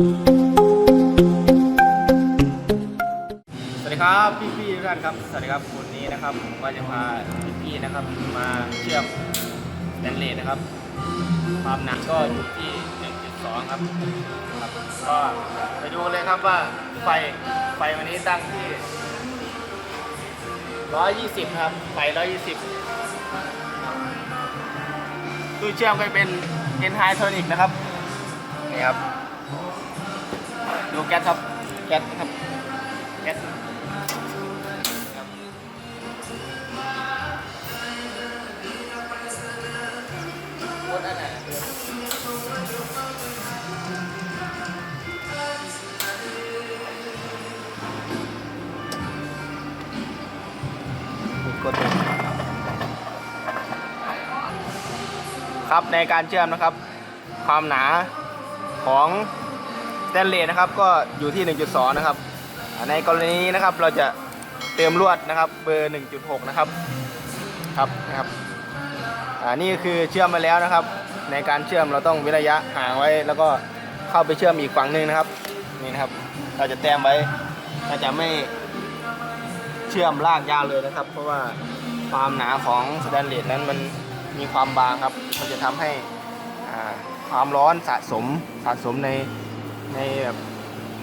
สวัสดีครับพี่พี่ๆทุกท่านครับ สวัสดีครับวันนี้นะครับผมก็จะพาพี่พี่ๆนะครับมาเชื่อมแดนเลสนะครับ ความหนักก็อยู่ที่1.2ครับครับก็ไปดูเลยครับว่าไฟไฟวันนี้ตั้งที่120 ครับ ไฟ 120ตู้เชื่อมก็เป็น n h y t o n i c นะครับ นี่ครับ แก๊สครับ แก๊สครับ แก๊สพูดอันไหนกดเลยครับในการเชื่อมนะครับ ความหนาของ สแตนเลสนะครับก็อยู่ที่ 1.2 นะครับ ในกรณีนี้นะครับเราจะเติมลวดนะครับเบอร์ 1.6 นะครับครับนะครับอ่านี่คือเชื่อมมาแล้วนะครับ ในการเชื่อมเราต้องเว้นระยะห่างไว้ แล้วก็เข้าไปเชื่อมอีกฝั่งหนึ่งนะครับนี่นะครับ เราจะแต้มไว้เราจะไม่เชื่อมลากยาวเลยนะครับ เพราะว่าความหนาของสแตนเลสนั้นมันมีความบางครับ มันจะทำให้ความร้อนสะสมสะสมใน ในแบบ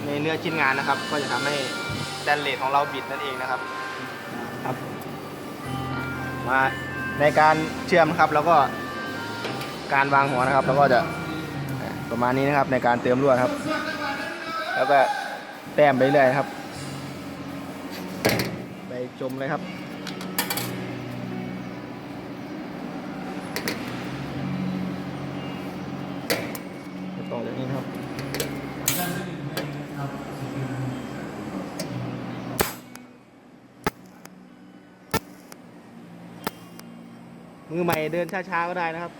ในเนื้อชิ้นงานนะครับ ก็จะทำให้สแตนเลสของเราบิดนั่นเองนะครับครับ มาในการเชื่อมนะครับแล้วก็การวางหัวนะครับ แล้วก็จะประมาณนี้นะครับในการเติมลวดครับ แล้วก็แต้มไปเรื่อยครับ ไปจมเลยครับ ต่อจากนี้นะครับ มือใหม่เดินช้าๆก็ได้นะครับ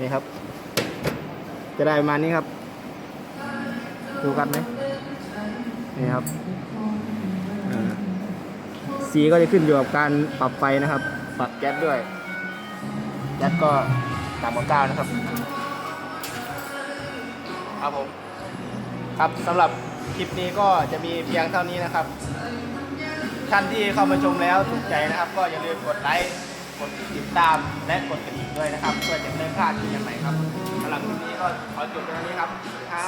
นี่ครับ จะได้ประมาณนี้ครับ ดูกันไหมนี่ครับสีก็จะขึ้นอยู่กับการปรับไฟนะครับ ปรับแก๊สด้วยแก๊สก็ต่ำกว่าเก้านะครับ ครับผม ครับสำหรับคลิปนี้ก็จะมีเพียงเท่านี้นะครับ ท่านที่เข้ามาชมแล้วถูกใจนะครับ ก็อย่าลืมกดไลค์ กดติดตามและกดกระดิ่งด้วยนะครับ เพื่อจะไม่พลาดคลิปใหม่ๆครับสำหรับคลิปนี้ก็ขอจบตรงนี้ครับสวัสดีครับ